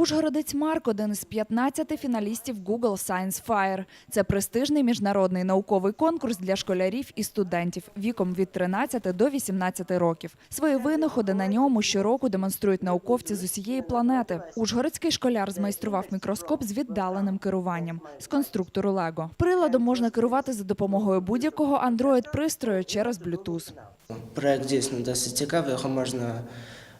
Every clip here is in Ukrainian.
Ужгородець Марк – один із 15 фіналістів Google Science Fire. Це престижний міжнародний науковий конкурс для школярів і студентів віком від 13 до 18 років. Свої винаходи на ньому щороку демонструють науковці з усієї планети. Ужгородський школяр змайстрував мікроскоп з віддаленим керуванням з конструктору Lego. Приладом можна керувати за допомогою будь-якого Android-пристрою через Bluetooth. Проект дійсно досить цікавий, його можна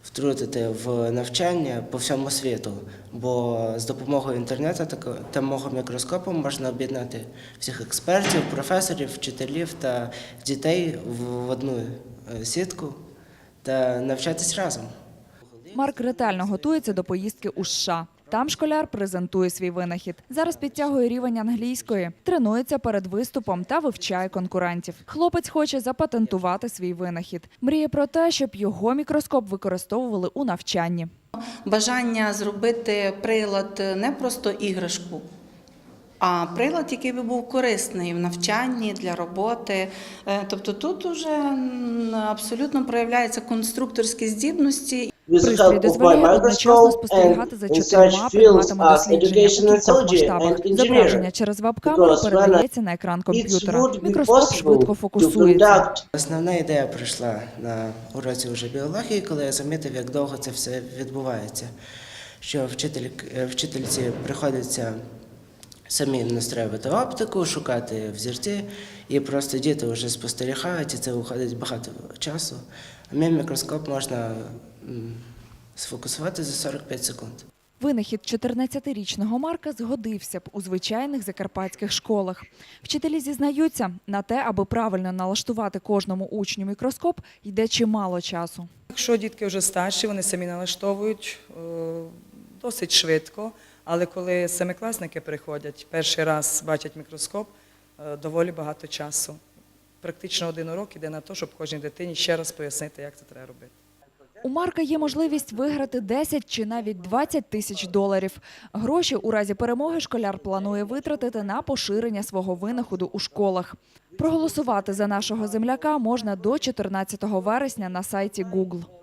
втрутити в навчання по всьому світу, бо з допомогою інтернету та мого мікроскопу можна об'єднати всіх експертів, професорів, вчителів та дітей в одну е, сітку та навчатись разом. Марк ретельно готується до поїздки у США. Там школяр презентує свій винахід. Зараз підтягує рівень англійської, тренується перед виступом та вивчає конкурентів. Хлопець хоче запатентувати свій винахід. Мріє про те, щоб його мікроскоп використовували у навчанні. бажання зробити прилад не просто іграшку, а прилад, який би був корисний в навчанні для роботи. Е, Тобто тут уже абсолютно проявляються конструкторські здібності. Пристрій дозволяє одночасно спостерігати за чотирма предметами дослідження у кількох масштабах. Зображення через веб-камеру передається на екран комп'ютера. Мікроскоп швидко фокусується. Основна ідея прийшла на уроці вже біології, коли я замітив, як довго це все відбувається. Що вчитель, е, вчительці приходиться самі настроювати оптику, шукати взірці, і просто діти вже спостерігають, і це уходить багато часу. А мій мікроскоп можна сфокусувати за 45 секунд. Винахід 14-річного Марка згодився б у звичайних закарпатських школах. Вчителі зізнаються, на те, аби правильно налаштувати кожному учню мікроскоп, йде чимало часу. Якщо дітки вже старші, вони самі налаштовують е, досить швидко. Але коли семикласники приходять, перший раз бачать мікроскоп, е, доволі багато часу. Практично один урок іде на те, щоб кожній дитині ще раз пояснити, як це треба робити. У Марка є можливість виграти 10 чи навіть 20 тисяч доларів. Гроші у разі перемоги школяр планує витратити на поширення свого винаходу у школах. Проголосувати за нашого земляка можна до 14 вересня на сайті Google.